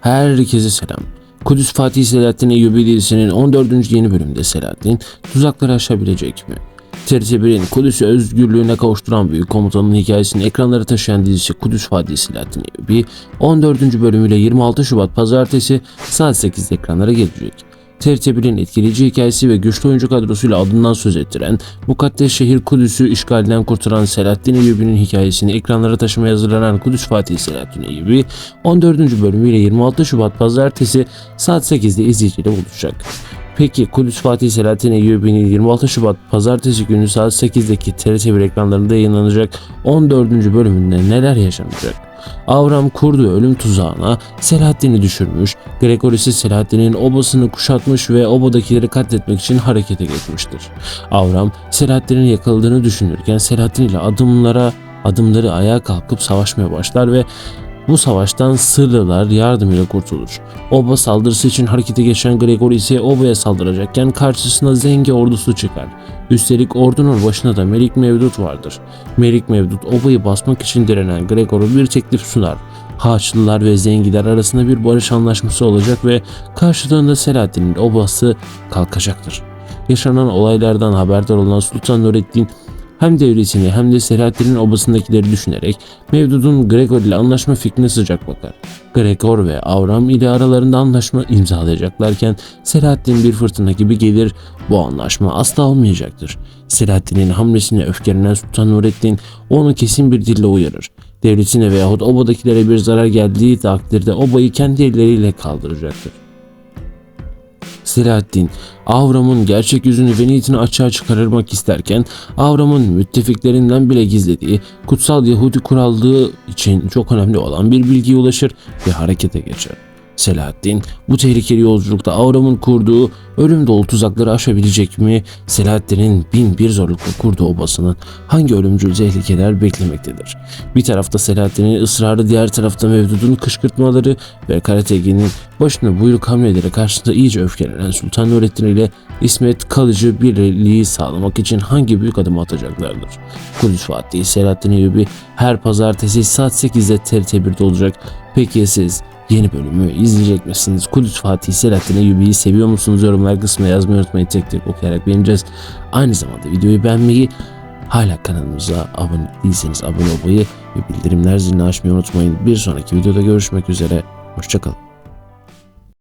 Herkese selam. Kudüs Fatih Selahattin Eyyubi dizisinin 14. yeni bölümünde Selahattin tuzakları aşabilecek mi? TRT1'in Kudüs'ü özgürlüğüne kavuşturan büyük komutanın hikayesini ekranlara taşıyan dizisi Kudüs Fatih Selahattin Eyyubi 14. bölümüyle 26 Şubat Pazartesi saat 8'de ekranlara gelecek. TRT1'in etkileyici hikayesi ve güçlü oyuncu kadrosuyla adından söz ettiren, mukaddes şehir Kudüs'ü işgalden kurtaran Selahattin Eyyubi'nin hikayesini ekranlara taşımaya hazırlanan Kudüs Fatih Selahattin Eyyubi, 14. bölümüyle 26 Şubat Pazartesi saat 8'de izleyiciyle buluşacak. Peki Kudüs Fatih Selahattin Eyyubi'nin 26 Şubat Pazartesi günü saat 8'deki TRT1 ekranlarında yayınlanacak 14. bölümünde neler yaşanacak? Avram kurduğu ölüm tuzağına Selahattin'i düşürmüş, Gregor ise Selahattin'in obasını kuşatmış ve obadakileri katletmek için harekete geçmiştir. Avram Selahattin'in yakaladığını düşünürken Selahattin ile adımlara adımları ayağa kalkıp savaşmaya başlar ve bu savaştan Sırlılar yardımıyla kurtulur. Oba saldırısı için harekete geçen Gregor ise Oba'ya saldıracakken karşısına Zengi ordusu çıkar. Üstelik ordunun başında da Melik Mevdut vardır. Melik Mevdut Oba'yı basmak için direnen Gregor'a bir teklif sunar. Haçlılar ve Zengiler arasında bir barış anlaşması olacak ve karşılığında Selahattin'in obası kalkacaktır. Yaşanan olaylardan haberdar olan Sultan Nureddin hem devletini hem de Selahattin'in obasındakileri düşünerek Mevdud'un Gregor ile anlaşma fikrine sıcak bakar. Gregor ve Avram ile aralarında anlaşma imzalayacaklarken Selahattin bir fırtına gibi gelir bu anlaşma asla olmayacaktır. Selahattin'in hamlesine öfkelenen Sultan Nureddin onu kesin bir dille uyarır. Devletine veyahut obadakilere bir zarar geldiği takdirde obayı kendi elleriyle kaldıracaktır. Selahaddin, Avram'ın gerçek yüzünü ve niyetini açığa çıkarmak isterken Avram'ın müttefiklerinden bile gizlediği kutsal Yahudi kurallığı için çok önemli olan bir bilgiye ulaşır ve harekete geçer. Selahaddin bu tehlikeli yolculukta Avram'ın kurduğu ölüm dolu tuzakları aşabilecek mi? Selahaddin'in bin bir zorlukla kurduğu obasının hangi ölümcül tehlikeler beklemektedir? Bir tarafta Selahaddin'in ısrarı, diğer tarafta Mevdud'un kışkırtmaları ve Karategin'in başına buyruk hamleleri karşısında iyice öfkelenen Sultan Nurettin ile İsmet kalıcı birliği sağlamak için hangi büyük adım atacaklardır? Kudüs Fatih Selahaddin Eyyubi her pazartesi saat 8'de TRT1'de olacak. Peki siz? Yeni bölümü izleyecek misiniz? Kudüs Fatih Selahattin Eyyubi'yi seviyor musunuz? Yorumlar kısmına yazmayı unutmayın. Tek tek okuyarak beğeneceğiz. Aynı zamanda videoyu beğenmeyi, hala kanalımıza abone değilseniz abone olmayı ve bildirimler zilini açmayı unutmayın. Bir sonraki videoda görüşmek üzere. Hoşçakalın.